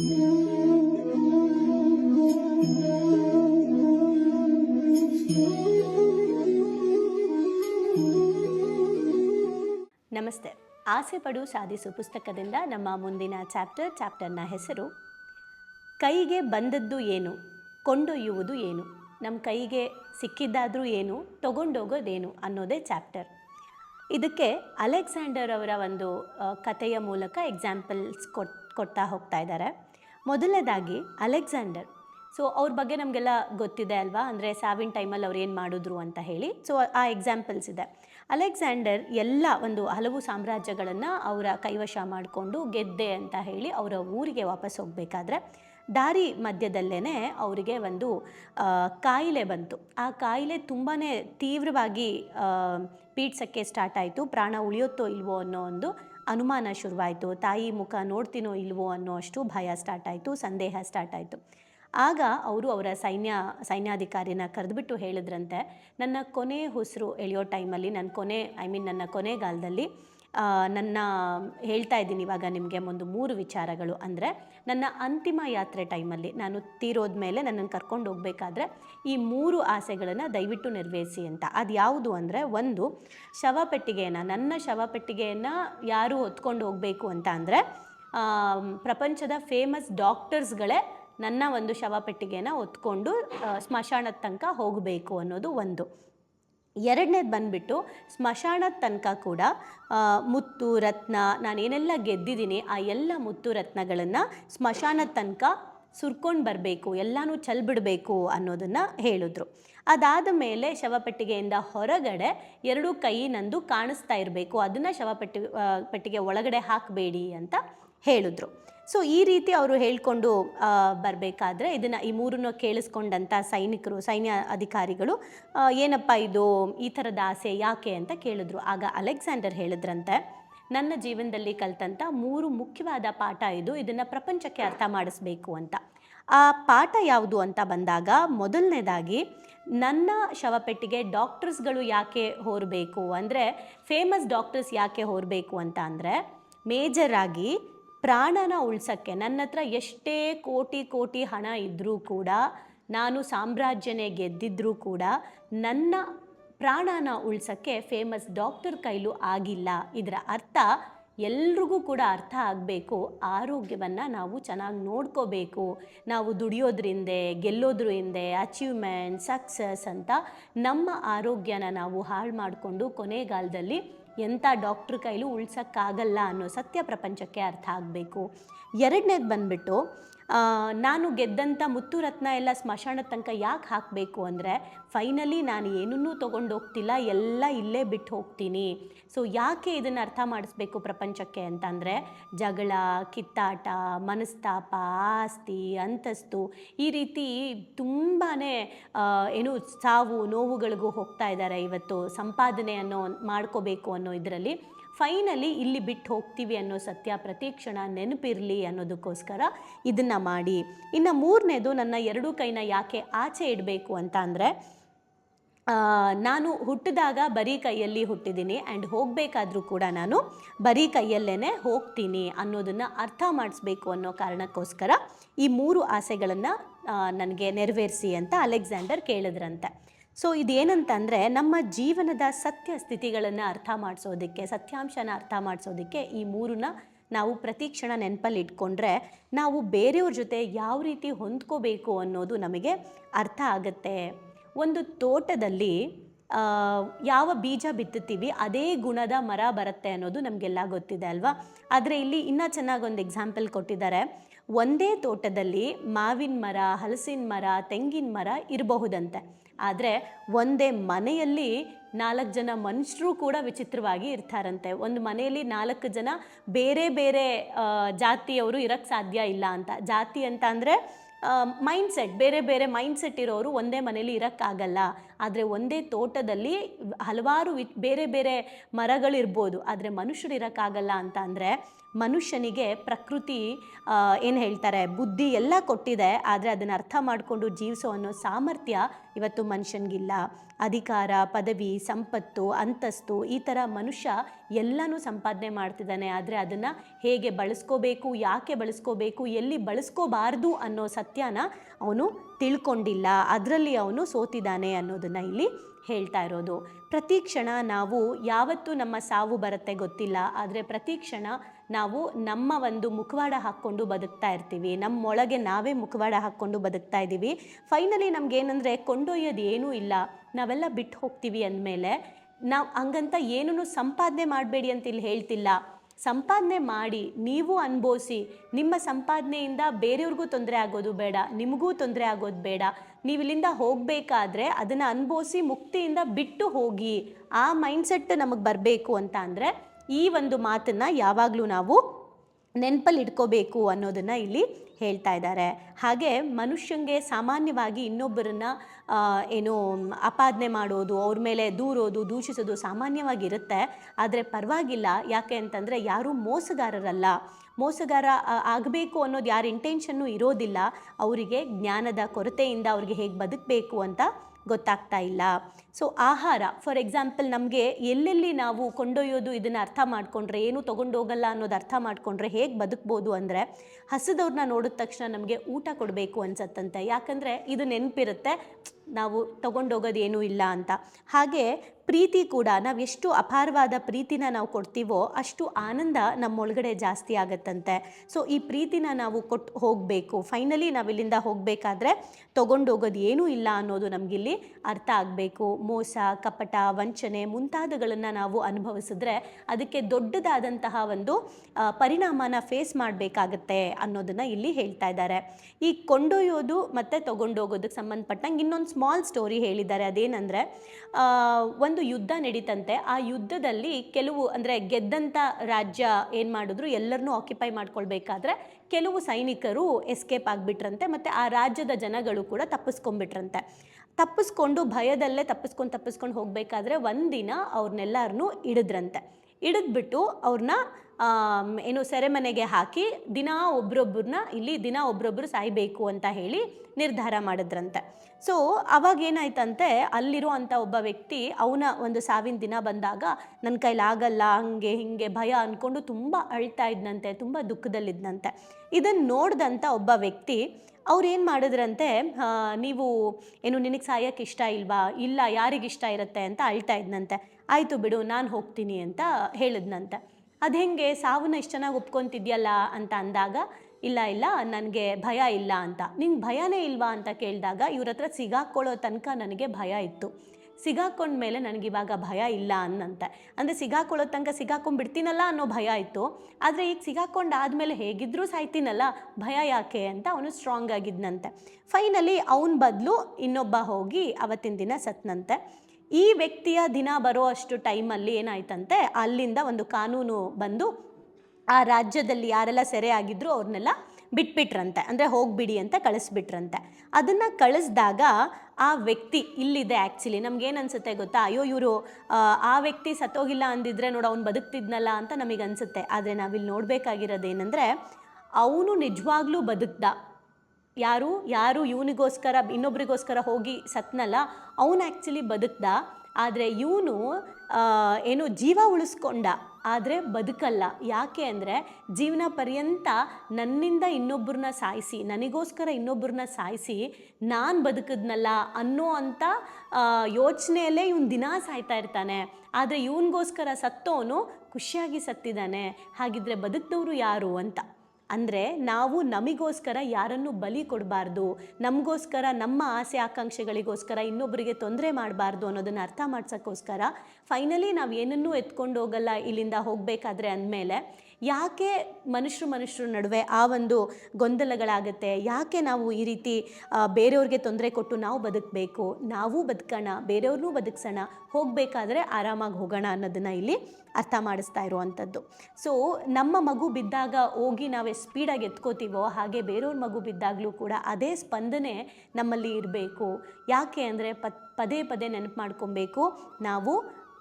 ನಮಸ್ತೆ. ಆಸೆ ಪಡು ಸಾಧಿಸು ಪುಸ್ತಕದಿಂದ ನಮ್ಮ ಮುಂದಿನ ಚಾಪ್ಟರ್, ಚಾಪ್ಟರ್ನ ಹೆಸರು, ಕೈಗೆ ಬಂದದ್ದು ಏನು, ಕೊಂಡೊಯ್ಯುವುದು ಏನು, ನಮ್ಮ ಕೈಗೆ ಸಿಕ್ಕಿದ್ದಾದರೂ ಏನು, ತಗೊಂಡೋಗೋದೇನು ಅನ್ನೋದೇ ಚಾಪ್ಟರ್. ಇದಕ್ಕೆ ಅಲೆಕ್ಸಾಂಡರ್ ಅವರ ಒಂದು ಕಥೆಯ ಮೂಲಕ ಎಕ್ಸಾಂಪಲ್ಸ್ ಕೊಟ್, ಕೊಡ್ತಾ ಹೋಗ್ತಾ ಇದ್ದಾರೆ. ಮೊದಲನೇದಾಗಿ ಅಲೆಕ್ಸಾಂಡರ್. ಸೊ ಅವ್ರ ಬಗ್ಗೆ ನಮಗೆಲ್ಲ ಗೊತ್ತಿದೆ ಅಲ್ವಾ? ಅಂದರೆ ಸಾವಿನ ಟೈಮಲ್ಲಿ ಅವ್ರು ಏನು ಮಾಡಿದ್ರು ಅಂತ ಹೇಳಿ. ಸೊ ಆ ಎಕ್ಸಾಂಪಲ್ಸ್ ಇದೆ. ಅಲೆಕ್ಸಾಂಡರ್ ಎಲ್ಲ ಒಂದು ಹಲವು ಸಾಮ್ರಾಜ್ಯಗಳನ್ನು ಅವರ ಕೈವಶ ಮಾಡಿಕೊಂಡು ಗೆದ್ದೆ ಅಂತ ಹೇಳಿ ಅವರ ಊರಿಗೆ ವಾಪಸ್ ಹೋಗಬೇಕಾದ್ರೆ ದಾರಿ ಮಧ್ಯದಲ್ಲೇ ಅವರಿಗೆ ಒಂದು ಕಾಯಿಲೆ ಬಂತು. ಆ ಕಾಯಿಲೆ ತುಂಬಾ ತೀವ್ರವಾಗಿ ಪೀಡ್ಸಕ್ಕೆ ಸ್ಟಾರ್ಟ್ ಆಯಿತು. ಪ್ರಾಣ ಉಳಿಯುತ್ತೋ ಇಲ್ವೋ ಅನ್ನೋ ಒಂದು ಅನುಮಾನ ಶುರುವಾಯಿತು. ತಾಯಿ ಮುಖ ನೋಡ್ತೀನೋ ಇಲ್ವೋ ಅನ್ನೋ ಅಷ್ಟು ಭಯ ಸ್ಟಾರ್ಟ್ ಆಯಿತು, ಸಂದೇಹ ಸ್ಟಾರ್ಟ್ ಆಯಿತು. ಆಗ ಅವರು ಅವರ ಸೈನ್ಯ, ಸೈನ್ಯಾಧಿಕಾರಿನ ಕರೆದುಬಿಟ್ಟು ಹೇಳಿದ್ರಂತೆ, ನನ್ನ ಕೊನೆ ಉಸಿರು ಎಳೆಯೋ ಟೈಮಲ್ಲಿ ನನ್ನ ಕೊನೆ ಐ ಮೀನ್ ನನ್ನ ಕೊನೆಗಾಲದಲ್ಲಿ ನನ್ನ, ಹೇಳ್ತಾ ಇದ್ದೀನಿ ಇವಾಗ ನಿಮಗೆ ಒಂದು ಮೂರು ವಿಚಾರಗಳು. ಅಂದರೆ, ನನ್ನ ಅಂತಿಮ ಯಾತ್ರೆ ಟೈಮಲ್ಲಿ ನಾನು ತೀರೋದ ಮೇಲೆ ನನ್ನನ್ನು ಕರ್ಕೊಂಡು ಹೋಗಬೇಕಾದ್ರೆ ಈ ಮೂರು ಆಸೆಗಳನ್ನು ದಯವಿಟ್ಟು ನೆರವೇರಿಸಿ ಅಂತ. ಅದು ಯಾವುದು ಅಂದರೆ, ಒಂದು, ಶವಪೆಟ್ಟಿಗೆಯನ್ನು, ನನ್ನ ಶವಪೆಟ್ಟಿಗೆಯನ್ನು ಯಾರು ಹೊತ್ಕೊಂಡು ಹೋಗಬೇಕು ಅಂತ ಅಂದರೆ ಪ್ರಪಂಚದ ಫೇಮಸ್ ಡಾಕ್ಟರ್ಸ್ಗಳೇ ನನ್ನ ಒಂದು ಶವಪೆಟ್ಟಿಗೆನ ಹೊತ್ಕೊಂಡು ಸ್ಮಶಾನದ ತನಕ ಹೋಗಬೇಕು ಅನ್ನೋದು ಒಂದು. ಎರಡನೇದು ಬಂದುಬಿಟ್ಟು ಸ್ಮಶಾನದ ತನಕ ಕೂಡ ಮುತ್ತು, ರತ್ನ, ನಾನೇನೆಲ್ಲ ಗೆದ್ದಿದ್ದೀನಿ, ಆ ಎಲ್ಲ ಮುತ್ತು, ರತ್ನಗಳನ್ನು ಸ್ಮಶಾನದ ತನಕ ಸುರ್ಕೊಂಡು ಬರಬೇಕು, ಎಲ್ಲನೂ ಚೆಲ್ಬಿಡಬೇಕು ಅನ್ನೋದನ್ನು ಹೇಳಿದ್ರು. ಅದಾದ ಮೇಲೆ ಶವಪೆಟ್ಟಿಗೆಯಿಂದ ಹೊರಗಡೆ ಎರಡು ಕೈ ನಂದು ಕಾಣಿಸ್ತಾ ಇರಬೇಕು, ಅದನ್ನು ಶವಪೆಟ್ಟಿ ಪಟ್ಟಿಗೆ ಒಳಗಡೆ ಹಾಕಬೇಡಿ ಅಂತ ಹೇಳಿದ್ರು. ಸೊ ಈ ರೀತಿ ಅವರು ಹೇಳ್ಕೊಂಡು ಬರಬೇಕಾದ್ರೆ ಇದನ್ನು ಈ ಮೂರನ್ನು ಕೇಳಿಸ್ಕೊಂಡಂಥ ಸೈನಿಕರು, ಸೈನ್ಯ ಅಧಿಕಾರಿಗಳು ಏನಪ್ಪ ಇದು, ಈ ಥರದ ಆಸೆ ಯಾಕೆ ಅಂತ ಕೇಳಿದ್ರು. ಆಗ ಅಲೆಕ್ಸಾಂಡರ್ ಹೇಳಿದ್ರಂತೆ, ನನ್ನ ಜೀವನದಲ್ಲಿ ಕಲ್ತಂಥ ಮೂರು ಮುಖ್ಯವಾದ ಪಾಠ ಇದು, ಇದನ್ನು ಪ್ರಪಂಚಕ್ಕೆ ಅರ್ಥ ಮಾಡಿಸ್ಬೇಕು ಅಂತ. ಆ ಪಾಠ ಯಾವುದು ಅಂತ ಬಂದಾಗ, ಮೊದಲನೇದಾಗಿ, ನನ್ನ ಶವಪೆಟ್ಟಿಗೆ ಡಾಕ್ಟರ್ಸ್ಗಳು ಯಾಕೆ ಹೋರಬೇಕು? ಅಂದರೆ, ಫೇಮಸ್ ಡಾಕ್ಟರ್ಸ್ ಯಾಕೆ ಹೋರಬೇಕು ಅಂತ ಅಂದರೆ ಮೇಜರ್ ಆಗಿ ಪ್ರಾಣನ ಉಳ್ಸೋಕ್ಕೆ. ನನ್ನ ಹತ್ರ ಎಷ್ಟೇ ಕೋಟಿ ಕೋಟಿ ಹಣ ಇದ್ದರೂ ಕೂಡ, ನಾನು ಸಾಮ್ರಾಜ್ಯನೇ ಗೆದ್ದಿದ್ರೂ ಕೂಡ, ನನ್ನ ಪ್ರಾಣನ ಉಳ್ಸೋಕ್ಕೆ ಫೇಮಸ್ ಡಾಕ್ಟರ್ ಕೈಲೂ ಆಗಿಲ್ಲ. ಇದರ ಅರ್ಥ ಎಲ್ರಿಗೂ ಕೂಡ ಅರ್ಥ ಆಗಬೇಕು. ಆರೋಗ್ಯವನ್ನು ನಾವು ಚೆನ್ನಾಗಿ ನೋಡ್ಕೋಬೇಕು. ನಾವು ದುಡಿಯೋದ್ರಿಂದ, ಗೆಲ್ಲೋದ್ರ ಹಿಂದೆ ಅಚೀವ್ಮೆಂಟ್ ಸಕ್ಸಸ್ ಅಂತ ನಮ್ಮ ಆರೋಗ್ಯನ ನಾವು ಹಾಳು ಮಾಡಿಕೊಂಡು ಕೊನೆಗಾಲದಲ್ಲಿ ಎಂಥ ಡಾಕ್ಟ್ರ್ ಕೈಲೂ ಉಳ್ಸೋಕ್ಕಾಗಲ್ಲ ಅನ್ನೋ ಸತ್ಯ ಪ್ರಪಂಚಕ್ಕೆ ಅರ್ಥ ಆಗಬೇಕು. ಎರಡನೇದು ಬಂದ್ಬಿಟ್ಟು ನಾನು ಗೆದ್ದಂಥ ಮುತ್ತು ರತ್ನ ಎಲ್ಲ ಸ್ಮಶಾನದ ತನಕ ಯಾಕೆ ಹಾಕಬೇಕು ಅಂದರೆ ಫೈನಲಿ ನಾನು ಏನನ್ನೂ ತೊಗೊಂಡು ಹೋಗ್ತಿಲ್ಲ, ಎಲ್ಲ ಇಲ್ಲೇ ಬಿಟ್ಟು ಹೋಗ್ತೀನಿ. ಸೊ ಯಾಕೆ ಇದನ್ನು ಅರ್ಥ ಮಾಡಿಸ್ಬೇಕು ಪ್ರಪಂಚಕ್ಕೆ ಅಂತಂದರೆ ಜಗಳ, ಕಿತ್ತಾಟ, ಮನಸ್ತಾಪ, ಆಸ್ತಿ, ಅಂತಸ್ತು ಈ ರೀತಿ ತುಂಬಾ ಏನು ಸಾವು ನೋವುಗಳಿಗೂ ಹೋಗ್ತಾ ಇದ್ದಾರೆ ಇವತ್ತು ಸಂಪಾದನೆ ಅನ್ನೋ ಮಾಡ್ಕೋಬೇಕು ಅನ್ನೋ ಇದರಲ್ಲಿ. ಫೈನಲಿ ಇಲ್ಲಿ ಬಿಟ್ಟು ಹೋಗ್ತೀವಿ ಅನ್ನೋ ಸತ್ಯ ಪ್ರತಿ ಕ್ಷಣ ನೆನಪಿರಲಿ ಅನ್ನೋದಕ್ಕೋಸ್ಕರ ಇದನ್ನು ಮಾಡಿ. ಇನ್ನು ಮೂರನೇದು ನನ್ನ ಎರಡೂ ಕೈನ ಯಾಕೆ ಆಚೆ ಇಡಬೇಕು ಅಂತ ಅಂದರೆ ನಾನು ಹುಟ್ಟಿದಾಗ ಬರೀ ಕೈಯಲ್ಲಿ ಹುಟ್ಟಿದ್ದೀನಿ ಆ್ಯಂಡ್ ಹೋಗಬೇಕಾದ್ರೂ ಕೂಡ ನಾನು ಬರೀ ಕೈಯಲ್ಲೇ ಹೋಗ್ತೀನಿ ಅನ್ನೋದನ್ನು ಅರ್ಥ ಮಾಡಿಸ್ಬೇಕು ಅನ್ನೋ ಕಾರಣಕ್ಕೋಸ್ಕರ ಈ ಮೂರು ಆಸೆಗಳನ್ನು ನನಗೆ ನೆರವೇರಿಸಿ ಅಂತ ಅಲೆಕ್ಸಾಂಡರ್ ಕೇಳಿದ್ರಂತೆ. ಸೊ ಇದೇನಂತಂದರೆ ನಮ್ಮ ಜೀವನದ ಸತ್ಯ ಸ್ಥಿತಿಗಳನ್ನು ಅರ್ಥ ಮಾಡಿಸೋದಕ್ಕೆ, ಸತ್ಯಾಂಶನ ಅರ್ಥ ಮಾಡಿಸೋದಕ್ಕೆ ಈ ಮೂರನ್ನ ನಾವು ಪ್ರತಿ ಕ್ಷಣ ನೆನಪಲ್ಲಿ ಇಟ್ಕೊಂಡ್ರೆ ನಾವು ಬೇರೆಯವ್ರ ಜೊತೆ ಯಾವ ರೀತಿ ಹೊಂದ್ಕೋಬೇಕು ಅನ್ನೋದು ನಮಗೆ ಅರ್ಥ ಆಗುತ್ತೆ. ಒಂದು ತೋಟದಲ್ಲಿ ಯಾವ ಬೀಜ ಬಿತ್ತುತ್ತೀವಿ ಅದೇ ಗುಣದ ಮರ ಬರುತ್ತೆ ಅನ್ನೋದು ನಮಗೆಲ್ಲ ಗೊತ್ತಿದೆ ಅಲ್ವಾ? ಆದರೆ ಇಲ್ಲಿ ಇನ್ನೂ ಚೆನ್ನಾಗಿ ಒಂದು ಎಕ್ಸಾಂಪಲ್ ಕೊಟ್ಟಿದ್ದಾರೆ. ಒಂದೇ ತೋಟದಲ್ಲಿ ಮಾವಿನ ಮರ, ಹಲಸಿನ ಮರ, ತೆಂಗಿನ ಮರ ಇರಬಹುದಂತೆ. ಆದರೆ ಒಂದೇ ಮನೆಯಲ್ಲಿ ನಾಲ್ಕು ಜನ ಮನುಷ್ಯರು ಕೂಡ ವಿಚಿತ್ರವಾಗಿ ಇರ್ತಾರಂತೆ. ಒಂದು ಮನೆಯಲ್ಲಿ ನಾಲ್ಕು ಜನ ಬೇರೆ ಬೇರೆ ಜಾತಿಯವರು ಇರೋಕ್ಕೆ ಸಾಧ್ಯ ಇಲ್ಲ ಅಂತ. ಜಾತಿ ಅಂತ ಅಂದರೆ ಮೈಂಡ್ಸೆಟ್ ಬೇರೆ ಬೇರೆ ಮೈಂಡ್ಸೆಟ್ ಇರೋರು ಒಂದೇ ಮನೇಲಿ ಇರೋಕ್ಕಾಗಲ್ಲ ಆದರೆ ಒಂದೇ ತೋಟದಲ್ಲಿ ಹಲವಾರು ವಿ ಬೇರೆ ಬೇರೆ ಮರಗಳಿರ್ಬೋದು, ಆದರೆ ಮನುಷ್ಯರು ಇರೋಕ್ಕಾಗಲ್ಲ ಅಂತ ಅಂದರೆ ಮನುಷ್ಯನಿಗೆ ಪ್ರಕೃತಿ ಏನು ಹೇಳ್ತಾರೆ, ಬುದ್ಧಿ ಎಲ್ಲ ಕೊಟ್ಟಿದೆ, ಆದರೆ ಅದನ್ನು ಅರ್ಥ ಮಾಡಿಕೊಂಡು ಜೀವಿಸೋ ಅನ್ನೋ ಸಾಮರ್ಥ್ಯ ಇವತ್ತು ಮನುಷ್ಯನಿಗಿಲ್ಲ. ಅಧಿಕಾರ, ಪದವಿ, ಸಂಪತ್ತು, ಅಂತಸ್ತು ಈ ಥರ ಮನುಷ್ಯ ಎಲ್ಲನೂ ಸಂಪಾದನೆ ಮಾಡ್ತಿದ್ದಾನೆ. ಆದರೆ ಅದನ್ನು ಹೇಗೆ ಬಳಸ್ಕೋಬೇಕು, ಯಾಕೆ ಬಳಸ್ಕೋಬೇಕು, ಎಲ್ಲಿ ಬಳಸ್ಕೋಬಾರ್ದು ಅನ್ನೋ ಸತ್ಯನ ಅವನು ತಿಳ್ಕೊಂಡಿಲ್ಲ. ಅದರಲ್ಲಿ ಅವನು ಸೋತಿದ್ದಾನೆ ಅನ್ನೋದನ್ನು ಇಲ್ಲಿ ಹೇಳ್ತಾ ಇರೋದು. ಪ್ರತಿ ಕ್ಷಣ ನಾವು ಯಾವತ್ತೂ ನಮ್ಮ ಸಾವು ಬರುತ್ತೆ ಗೊತ್ತಿಲ್ಲ, ಆದರೆ ಪ್ರತಿ ಕ್ಷಣ ನಾವು ನಮ್ಮ ಒಂದು ಮುಖವಾಡ ಹಾಕ್ಕೊಂಡು ಬದುಕ್ತಾ ಇರ್ತೀವಿ. ನಮ್ಮೊಳಗೆ ನಾವೇ ಮುಖವಾಡ ಹಾಕ್ಕೊಂಡು ಬದುಕ್ತಾ ಇದ್ದೀವಿ. ಫೈನಲಿ ನಮಗೇನೆಂದರೆ ಕೊಂಡೊಯ್ಯೋದು ಏನೂ ಇಲ್ಲ. ನಾವೆಲ್ಲ ಬಿಟ್ಟು ಹೋಗ್ತೀವಿ ಅಂದಮೇಲೆ ನಾವು ಹಂಗಂತ ಏನೂ ಸಂಪಾದನೆ ಮಾಡಬೇಡಿ ಅಂತ ಇಲ್ಲಿ ಹೇಳ್ತಿಲ್ಲ. ಸಂಪಾದನೆ ಮಾಡಿ, ನೀವು ಅನುಭವಿಸಿ, ನಿಮ್ಮ ಸಂಪಾದನೆಯಿಂದ ಬೇರೆಯವ್ರಿಗೂ ತೊಂದರೆ ಆಗೋದು ಬೇಡ, ನಿಮಗೂ ತೊಂದರೆ ಆಗೋದು ಬೇಡ. ನೀವು ಇಲ್ಲಿಂದ ಹೋಗಬೇಕಾದ್ರೆ ಅದನ್ನು ಅನುಭವಿಸಿ, ಮುಕ್ತಿಯಿಂದ ಬಿಟ್ಟು ಹೋಗಿ, ಆ ಮೈಂಡ್ಸೆಟ್ ನಮಗೆ ಬರಬೇಕು ಅಂತ ಅಂದರೆ ಈ ಒಂದು ಮಾತನ್ನು ಯಾವಾಗಲೂ ನಾವು ನೆನಪಲ್ಲಿ ಇಟ್ಕೋಬೇಕು ಅನ್ನೋದನ್ನು ಇಲ್ಲಿ ಹೇಳ್ತಾ ಇದ್ದಾರೆ. ಹಾಗೆ ಮನುಷ್ಯಂಗೆ ಸಾಮಾನ್ಯವಾಗಿ ಇನ್ನೊಬ್ಬರನ್ನು ಏನು ಅಪಾದನೆ ಮಾಡೋದು, ಅವ್ರ ಮೇಲೆ ದೂರೋದು, ದೂಷಿಸೋದು ಸಾಮಾನ್ಯವಾಗಿರುತ್ತೆ. ಆದರೆ ಪರವಾಗಿಲ್ಲ. ಯಾಕೆ ಅಂತಂದರೆ ಯಾರೂ ಮೋಸಗಾರರಲ್ಲ. ಮೋಸಗಾರ ಆಗಬೇಕು ಅನ್ನೋದು ಯಾರ ಇಂಟೆನ್ಷನ್ನು ಇರೋದಿಲ್ಲ. ಅವರಿಗೆ ಜ್ಞಾನದ ಕೊರತೆಯಿಂದ ಅವ್ರಿಗೆ ಹೇಗೆ ಬದುಕಬೇಕು ಅಂತ ಗೊತ್ತಾಗ್ತಾ ಇಲ್ಲ. ಸೊ ಆಹಾರ ಫಾರ್ ಎಕ್ಸಾಂಪಲ್ ನಮಗೆ ಎಲ್ಲೆಲ್ಲಿ ನಾವು ಕೊಂಡೊಯ್ಯೋದು ಇದನ್ನು ಅರ್ಥ ಮಾಡಿಕೊಂಡ್ರೆ, ಏನು ತೊಗೊಂಡೋಗಲ್ಲ ಅನ್ನೋದು ಅರ್ಥ ಮಾಡಿಕೊಂಡ್ರೆ ಹೇಗೆ ಬದುಕ್ಬೋದು ಅಂದರೆ ಹಸಿದವ್ರನ್ನ ನೋಡಿದ ತಕ್ಷಣ ನಮಗೆ ಊಟ ಕೊಡಬೇಕು ಅನ್ಸತ್ತಂತೆ. ಯಾಕಂದರೆ ಇದು ನೆನಪಿರುತ್ತೆ, ನಾವು ತೊಗೊಂಡೋಗೋದು ಏನೂ ಇಲ್ಲ ಅಂತ. ಹಾಗೆ ಪ್ರೀತಿ ಕೂಡ, ನಾವು ಎಷ್ಟು ಅಪಾರವಾದ ಪ್ರೀತಿನ ನಾವು ಕೊಡ್ತೀವೋ ಅಷ್ಟು ಆನಂದ ನಮ್ಮೊಳಗಡೆ ಜಾಸ್ತಿ ಆಗತ್ತಂತೆ. ಸೊ ಈ ಪ್ರೀತಿನ ನಾವು ಕೊಟ್ಟು ಹೋಗಬೇಕು. ಫೈನಲಿ ನಾವಿಲ್ಲಿಂದ ಹೋಗಬೇಕಾದ್ರೆ ತೊಗೊಂಡೋಗೋದು ಏನೂ ಇಲ್ಲ ಅನ್ನೋದು ನಮಗಿಲ್ಲಿ ಅರ್ಥ ಆಗಬೇಕು. ಮೋಸ, ಕಪಟ, ವಂಚನೆ ಮುಂತಾದಗಳನ್ನು ನಾವು ಅನುಭವಿಸಿದ್ರೆ ಅದಕ್ಕೆ ದೊಡ್ಡದಾದಂತಹ ಒಂದು ಪರಿಣಾಮನ ಫೇಸ್ ಮಾಡಬೇಕಾಗತ್ತೆ ಅನ್ನೋದನ್ನು ಇಲ್ಲಿ ಹೇಳ್ತಾ ಇದ್ದಾರೆ. ಈ ಕೊಂಡೊಯ್ಯೋದು ಮತ್ತು ತೊಗೊಂಡೋಗೋದಕ್ಕೆ ಸಂಬಂಧಪಟ್ಟಂಗೆ ಇನ್ನೊಂದು ಸ್ಮಾಲ್ ಸ್ಟೋರಿ ಹೇಳಿದ್ದಾರೆ. ಅದೇನಂದರೆ ಒಂದು ಯುದ್ಧ ನಡೀತಂತೆ, ಆ ಯುದ್ಧದಲ್ಲಿ ಕೆಲವು ಅಂದರೆ ಗೆದ್ದಂಥ ರಾಜ್ಯ ಏನು ಮಾಡಿದ್ರು, ಎಲ್ಲರನ್ನೂ ಆಕ್ಯುಪೈ ಮಾಡ್ಕೊಳ್ಬೇಕಾದ್ರೆ ಕೆಲವು ಸೈನಿಕರು ಎಸ್ಕೇಪ್ ಆಗಿಬಿಟ್ರಂತೆ, ಮತ್ತು ಆ ರಾಜ್ಯದ ಜನಗಳು ಕೂಡ ತಪ್ಪಿಸ್ಕೊಂಡ್ಬಿಟ್ರಂತೆ. ತಪ್ಪಿಸ್ಕೊಂಡು ಭಯದಲ್ಲೇ ತಪ್ಪಿಸ್ಕೊಂಡು ತಪ್ಪಿಸ್ಕೊಂಡು ಹೋಗಬೇಕಾದ್ರೆ ಒಂದಿನ ಅವ್ರನ್ನೆಲ್ಲರನ್ನೂ ಹಿಡಿದ್ರಂತೆ. ಹಿಡಿದ್ಬಿಟ್ಟು ಅವ್ರನ್ನ ಏನು ಸೆರೆಮನೆಗೆ ಹಾಕಿ ದಿನ ಒಬ್ರೊಬ್ರನ್ನ ಇಲ್ಲಿ ದಿನ ಒಬ್ರೊಬ್ಬರು ಸಾಯಬೇಕು ಅಂತ ಹೇಳಿ ನಿರ್ಧಾರ ಮಾಡಿದ್ರಂತೆ. ಸೊ ಅವಾಗ ಏನಾಯ್ತಂತೆ ಅಲ್ಲಿರೋ ಒಬ್ಬ ವ್ಯಕ್ತಿ ಅವನ ಒಂದು ಸಾವಿನ ದಿನ ಬಂದಾಗ ನನ್ನ ಕೈಲಿ ಆಗಲ್ಲ, ಹಂಗೆ ಹಿಂಗೆ ಭಯ ಅಂದ್ಕೊಂಡು ತುಂಬ ಅಳ್ತಾ ಇದ್ನಂತೆ, ತುಂಬ ದುಃಖದಲ್ಲಿದ್ದಂತೆ ಇದನ್ನು ನೋಡ್ದಂಥ ಒಬ್ಬ ವ್ಯಕ್ತಿ ಅವ್ರು ಏನು ಮಾಡಿದ್ರಂತೆ ನೀವು ಏನು ನಿನಗೆ ಸಾಯಕ್ಕೆ ಇಷ್ಟ ಇಲ್ವಾ? ಇಲ್ಲ ಯಾರಿಗಿಷ್ಟ ಇರುತ್ತೆ ಅಂತ ಅಳ್ತಾ ಇದ್ನಂತೆ. ಆಯಿತು ಬಿಡು, ನಾನು ಹೋಗ್ತೀನಿ ಅಂತ ಹೇಳಿದ್ನಂತೆ. ಅದು ಹೆಂಗೆ ಸಾವನ್ನ ಇಷ್ಟು ಚೆನ್ನಾಗಿ ಒಪ್ಕೊತಿದ್ಯಲ್ಲ ಅಂತ ಅಂದಾಗ, ಇಲ್ಲ ಇಲ್ಲ, ನನಗೆ ಭಯ ಇಲ್ಲ ಅಂತ. ನಿಂಗೆ ಭಯನೇ ಇಲ್ವಾ ಅಂತ ಕೇಳಿದಾಗ ಇವ್ರ ಹತ್ರ ಸಿಗಾಕೊಳ್ಳೋ ತನಕ ನನಗೆ ಭಯ ಇತ್ತು. ಸಿಗಾಕೊಂಡ್ಮೇಲೆ ನನಗಿವಾಗ ಭಯ ಇಲ್ಲ ಅನ್ನಂತೆ. ಅಂದರೆ ಸಿಗಾಕೊಳ್ಳೋ ತನಕ ಸಿಗಾಕೊಂಡ್ಬಿಡ್ತೀನಲ್ಲ ಅನ್ನೋ ಭಯ ಇತ್ತು. ಆದರೆ ಈಗ ಸಿಗಾಕೊಂಡಾದ್ಮೇಲೆ ಹೇಗಿದ್ರೂ ಸಾಯ್ತೀನಲ್ಲ, ಭಯ ಯಾಕೆ ಅಂತ ಅವನು ಸ್ಟ್ರಾಂಗ್ ಆಗಿದ್ನಂತೆ. ಫೈನಲಿ ಅವನ ಬದಲು ಇನ್ನೊಬ್ಬ ಹೋಗಿ ಅವತ್ತಿನ ದಿನ ಸತ್ನಂತೆ. ಈ ವ್ಯಕ್ತಿಯ ದಿನ ಬರೋ ಅಷ್ಟು ಟೈಮಲ್ಲಿ ಏನಾಯ್ತಂತೆ, ಅಲ್ಲಿಂದ ಒಂದು ಕಾನೂನು ಬಂದು ಆ ರಾಜ್ಯದಲ್ಲಿ ಯಾರೆಲ್ಲ ಸೆರೆ ಆಗಿದ್ರು ಅವ್ರನ್ನೆಲ್ಲ ಬಿಟ್ಬಿಟ್ರಂತೆ. ಅಂದರೆ ಹೋಗ್ಬಿಡಿ ಅಂತ ಕಳಿಸ್ಬಿಟ್ರಂತೆ. ಅದನ್ನು ಕಳಿಸ್ದಾಗ ಆ ವ್ಯಕ್ತಿ ಇಲ್ಲಿದೆ ಆ್ಯಕ್ಚುಲಿ ನಮ್ಗೇನು ಅನ್ಸುತ್ತೆ ಗೊತ್ತಾ? ಅಯ್ಯೋ ಇವರು, ಆ ವ್ಯಕ್ತಿ ಸತ್ತೋಗಿಲ್ಲ ಅಂದಿದ್ರೆ ನೋಡು ಅವ್ನು ಬದುಕ್ತಿದ್ನಲ್ಲ ಅಂತ ನಮಗೆ ಅನಿಸುತ್ತೆ ಆದರೆ ನಾವಿಲ್ಲಿ ನೋಡಬೇಕಾಗಿರೋದೇನೆಂದರೆ, ಅವನು ನಿಜವಾಗ್ಲೂ ಬದುಕ್ದ. ಯಾರು ಯಾರು ಇವನಿಗೋಸ್ಕರ, ಇನ್ನೊಬ್ರಿಗೋಸ್ಕರ ಹೋಗಿ ಸತ್ನಲ್ಲ. ಅವನು ಆ್ಯಕ್ಚುಲಿ ಬದುಕ್ದ. ಆದರೆ ಇವನು ಏನು ಜೀವ ಉಳಿಸ್ಕೊಂಡ. ಆದರೆ ಬದುಕಲ್ಲ. ಯಾಕೆ ಅಂದರೆ ಜೀವನ ಪರ್ಯಂತ ನನ್ನಿಂದ ಇನ್ನೊಬ್ಬರನ್ನ ಸಾಯಿಸಿ, ನನಗೋಸ್ಕರ ಇನ್ನೊಬ್ಬರನ್ನ ಸಾಯಿಸಿ ನಾನು ಬದುಕಿದ್ನಲ್ಲ ಅನ್ನೋ ಅಂಥ ಯೋಚನೆಯಲ್ಲೇ ಇವನು ದಿನ ಸಾಯ್ತಾ ಇರ್ತಾನೆ. ಆದರೆ ಇವನಿಗೋಸ್ಕರ ಸತ್ತೋನು ಖುಷಿಯಾಗಿ ಸತ್ತಿದ್ದಾನೆ ಹಾಗಿದ್ರೆ ಬದುಕಿದವರು ಯಾರು ಅಂತ. ಅಂದರೆ ನಾವು ನಮಗೋಸ್ಕರ ಯಾರನ್ನು ಬಲಿ ಕೊಡಬಾರ್ದು, ನಮಗೋಸ್ಕರ, ನಮ್ಮ ಆಸೆ ಆಕಾಂಕ್ಷೆಗಳಿಗೋಸ್ಕರ ಇನ್ನೊಬ್ಬರಿಗೆ ತೊಂದರೆ ಮಾಡಬಾರ್ದು ಅನ್ನೋದನ್ನು ಅರ್ಥ ಮಾಡ್ಸೋಕ್ಕೋಸ್ಕರ ಫೈನಲಿ ನಾವು ಏನನ್ನೂ ಎತ್ಕೊಂಡು ಹೋಗಲ್ಲ ಇಲ್ಲಿಂದ ಹೋಗಬೇಕಾದ್ರೆ ಅಂದಮೇಲೆ ಯಾಕೆ ಮನುಷ್ಯರು ಮನುಷ್ಯರ ನಡುವೆ ಆ ಒಂದು ಗೊಂದಲಗಳಾಗುತ್ತೆ? ಯಾಕೆ ನಾವು ಈ ರೀತಿ ಬೇರೆಯವ್ರಿಗೆ ತೊಂದರೆ ಕೊಟ್ಟು ನಾವು ಬದುಕಬೇಕು? ನಾವು ಬದುಕೋಣ, ಬೇರೆಯವ್ರನ್ನೂ ಬದುಕ್ಸೋಣ, ಹೋಗಬೇಕಾದ್ರೆ ಆರಾಮಾಗಿ ಹೋಗೋಣ ಅನ್ನೋದನ್ನು ಇಲ್ಲಿ ಅರ್ಥ ಮಾಡಿಸ್ತಾ ಇರುವಂಥದ್ದು. ಸೊ ನಮ್ಮ ಮಗು ಬಿದ್ದಾಗ ಹೋಗಿ ನಾವು ಸ್ಪೀಡಾಗಿ ಎತ್ಕೋತೀವೋ, ಹಾಗೆ ಬೇರೆಯವ್ರ ಮಗು ಬಿದ್ದಾಗಲೂ ಕೂಡ ಅದೇ ಸ್ಪಂದನೆ ನಮ್ಮಲ್ಲಿ ಇರಬೇಕು. ಯಾಕೆ ಅಂದರೆ ಪದೇ ಪದೇ ನೆನಪು ಮಾಡ್ಕೊಬೇಕು, ನಾವು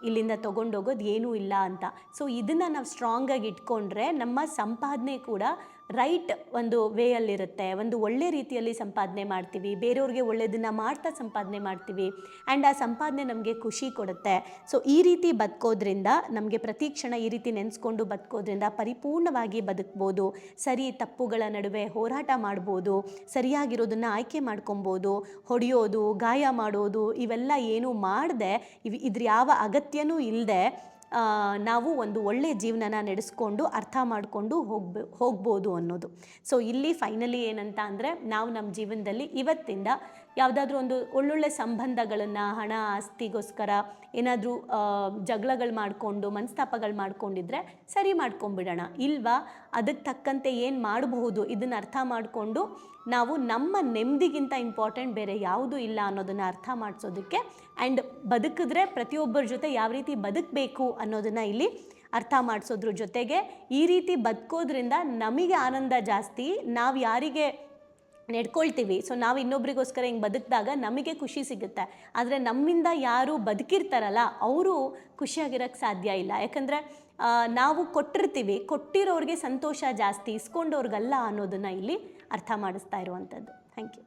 ಇಲ್ಲಿಂದ ತೊಗೊಂಡೋಗೋದು ಏನೂ ಇಲ್ಲ ಅಂತ. ಸೊ ಇದನ್ನು ನಾವು ಸ್ಟ್ರಾಂಗಾಗಿ ಇಟ್ಕೊಂಡ್ರೆ ನಮ್ಮ ಸಂಪಾದನೆ ಕೂಡ ರೈಟ್ ಒಂದು ವೇಯಲ್ಲಿರುತ್ತೆ ಒಂದು ಒಳ್ಳೆ ರೀತಿಯಲ್ಲಿ ಸಂಪಾದನೆ ಮಾಡ್ತೀವಿ. ಬೇರೆಯವ್ರಿಗೆ ಒಳ್ಳೆಯದನ್ನು ಮಾಡ್ತಾ ಸಂಪಾದನೆ ಮಾಡ್ತೀವಿ. ಆ್ಯಂಡ್ ಆ ಸಂಪಾದನೆ ನಮಗೆ ಖುಷಿ ಕೊಡುತ್ತೆ. ಸೊ ಈ ರೀತಿ ಬದುಕೋದ್ರಿಂದ, ನಮಗೆ ಪ್ರತಿ ಕ್ಷಣ ಈ ರೀತಿ ನೆನೆಸ್ಕೊಂಡು ಬದುಕೋದ್ರಿಂದ ಪರಿಪೂರ್ಣವಾಗಿ ಬದುಕ್ಬೋದು. ಸರಿ, ತಪ್ಪುಗಳ ನಡುವೆ ಹೋರಾಟ ಮಾಡ್ಬೋದು. ಸರಿಯಾಗಿರೋದನ್ನು ಆಯ್ಕೆ ಮಾಡ್ಕೊಬೋದು. ಹೊಡೆಯೋದು, ಗಾಯ ಮಾಡೋದು, ಇವೆಲ್ಲ ಏನೂ ಮಾಡದೆ, ಇವ್ ಇದ್ರ ಯಾವ ಅಗತ್ಯನೂ ಇಲ್ಲದೆ ನಾವು ಒಂದು ಒಳ್ಳೆಯ ಜೀವನನ ನಡೆಸ್ಕೊಂಡು ಅರ್ಥ ಮಾಡಿಕೊಂಡು ಹೋಗ್ಬ, ಹೋಗ್ಬೋದು ಅನ್ನೋದು. ಸೊ ಇಲ್ಲಿ ಫೈನಲಿ ಏನಂತ ಅಂದರೆ, ನಾವು ನಮ್ಮ ಜೀವನದಲ್ಲಿ ಇವತ್ತಿಂದ ಯಾವುದಾದ್ರೂ ಒಂದು ಒಳ್ಳೊಳ್ಳೆ ಸಂಬಂಧಗಳನ್ನು, ಹಣ, ಆಸ್ತಿಗೋಸ್ಕರ ಏನಾದರೂ ಜಗಳಗಳು ಮಾಡಿಕೊಂಡು, ಮನಸ್ತಾಪಗಳು ಮಾಡ್ಕೊಂಡಿದ್ರೆ ಸರಿ ಮಾಡ್ಕೊಂಬಿಡೋಣ. ಇಲ್ವಾ? ಅದಕ್ಕೆ ತಕ್ಕಂತೆ ಏನು ಮಾಡಬಹುದು? ಇದನ್ನು ಅರ್ಥ ಮಾಡಿಕೊಂಡು ನಾವು ನಮ್ಮ ನೆಮ್ಮದಿಗಿಂತ ಇಂಪಾರ್ಟೆಂಟ್ ಬೇರೆ ಯಾವುದೂ ಇಲ್ಲ ಅನ್ನೋದನ್ನು ಅರ್ಥ ಮಾಡಿಸೋದಕ್ಕೆ ಆ್ಯಂಡ್ ಬದುಕಿದ್ರೆ ಪ್ರತಿಯೊಬ್ಬರ ಜೊತೆ ಯಾವ ರೀತಿ ಬದುಕಬೇಕು ಅನ್ನೋದನ್ನು ಇಲ್ಲಿ ಅರ್ಥ ಮಾಡಿಸೋದ್ರ ಜೊತೆಗೆ ಈ ರೀತಿ ಬದುಕೋದ್ರಿಂದ ನಮಗೆ ಆನಂದ ಜಾಸ್ತಿ, ನಾವು ಯಾರಿಗೆ ನಡ್ಕೊಳ್ತೀವಿ. ಸೊ ನಾವು ಇನ್ನೊಬ್ರಿಗೋಸ್ಕರ ಹಿಂಗೆ ಬದುಕಿದಾಗ ನಮಗೆ ಖುಷಿ ಸಿಗುತ್ತೆ. ಆದರೆ ನಮ್ಮಿಂದ ಯಾರು ಬದುಕಿರ್ತಾರಲ್ಲ, ಅವರು ಖುಷಿಯಾಗಿರೋಕ್ಕೆ ಸಾಧ್ಯ ಇಲ್ಲ. ಯಾಕಂದರೆ ನಾವು ಕೊಟ್ಟಿರ್ತೀವಿ. ಕೊಟ್ಟಿರೋರಿಗೆ ಸಂತೋಷ ಜಾಸ್ತಿ ಇಸ್ಕೊಂಡವ್ರಿಗಲ್ಲ ಅನ್ನೋದನ್ನು ಇಲ್ಲಿ ಅರ್ಥ ಮಾಡಿಸ್ತಾ ಇರುವಂಥದ್ದು. Thank you